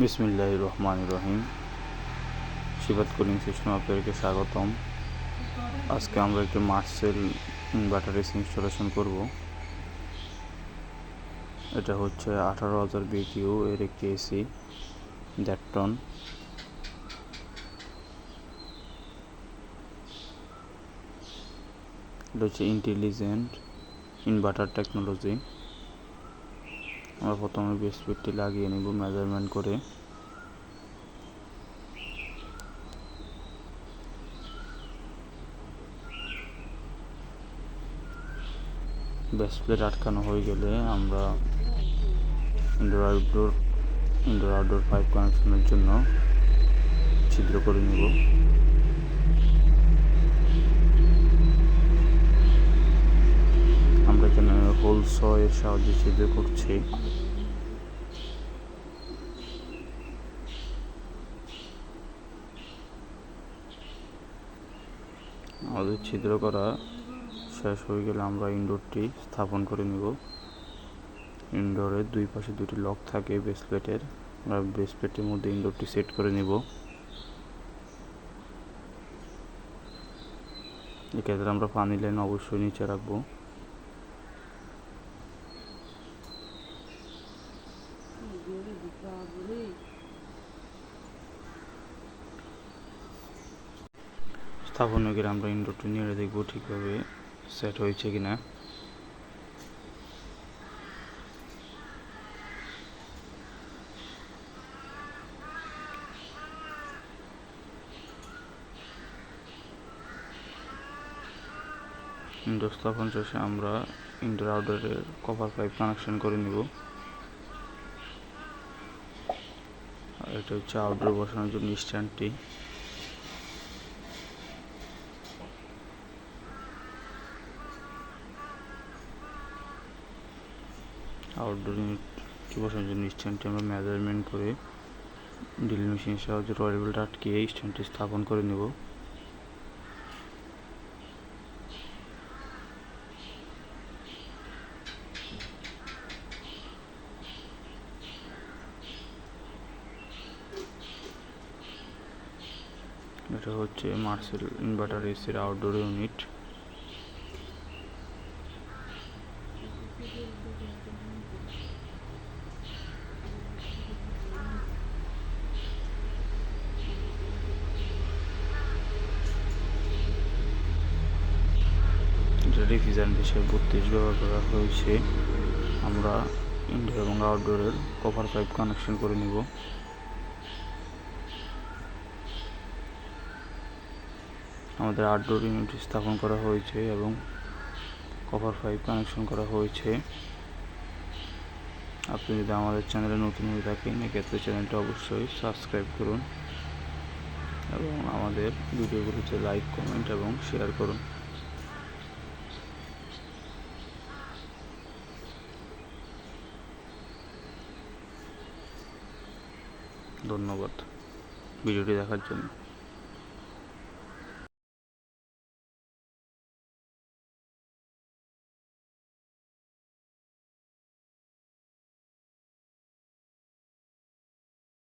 বিসমিল্লাহ রহমান রহিম। শিবাত কুলিং সিস্টেম আপনাদেরকে স্বাগতম। আজকে আমরা একটি মার্সেল ইনভার্টার ইনস্টলেশন করব। এটা হচ্ছে আঠারো হাজার বিকিউ এর একটি এসি দেড় টন এটা হচ্ছে ইন্টেলিজেন্ট ইনভার্টার টেকনোলজি আমরা প্রথমে বিস্কুটটি লাগিয়ে নিব মেজারমেন্ট করে। বেস প্লেট আটকানো হয়ে গেলে আমরা indoor outdoor indoor outdoor pipe কানেকশনের জন্য ছিদ্র করে নিব আমরা হোলস এর সাহায্যে ছিদ্র করছি। আমাদের ছিদ্র করা শেষ হয়ে গেলে আমরা ইনডোরটি স্থাপন করে নিব। ইনডোরের দুই পাশে দুটি লক থাকে ব্রেসলেটের। আমরা ব্রেসলেটের মধ্যে ইনডোরটি সেট করে নিব। এক্ষেত্রে আমরা পানি লাইন অবশ্যই নিচে রাখব। স্থাপন গেলে আমরা ইনডোরটি নিয়ে দেখব ঠিকভাবে সেট হয়েছে কিনা। ইনডোর স্থাপন শেষে আমরা ইনডোর আউটডোরের কভার পাইপ কানেকশন করে নিব। আর এটা হচ্ছে আউটডোর বসানোর জন্য স্ট্যান্ডটি আউটডোর কি বসানোর জন্য স্ট্যান্ডটি আমরা মেজারমেন্ট করে ড্রিল মেশিনের সাহায্যে রয়েল বেল্ট আটকে স্ট্যান্ডটি স্থাপন করে নেব। এটা হচ্ছে মার্সেল ইনভার্টার এসির আউটডোর ইউনিট রিফ্রিজারেন্ট হিসেবে বত্রিশ ব্যবহার করা হয়েছে। আমরা ইনডোর এবং আউটডোরের কভার পাইপ কানেকশন করে নিব। আমাদের আউটডোর ইউনিট স্থাপন করা হয়েছে এবং কভার পাইপ কানেকশন করা হয়েছে। আপনি যদি আমাদের চ্যানেলে নতুন হয়ে থাকেন, এক্ষেত্রে চ্যানেলটা অবশ্যই সাবস্ক্রাইব করুন এবং আমাদের ভিডিওগুলোতে লাইক কমেন্ট এবং শেয়ার করুন। ধন্যবাদ। ভিডিওটি দেখার জন্য।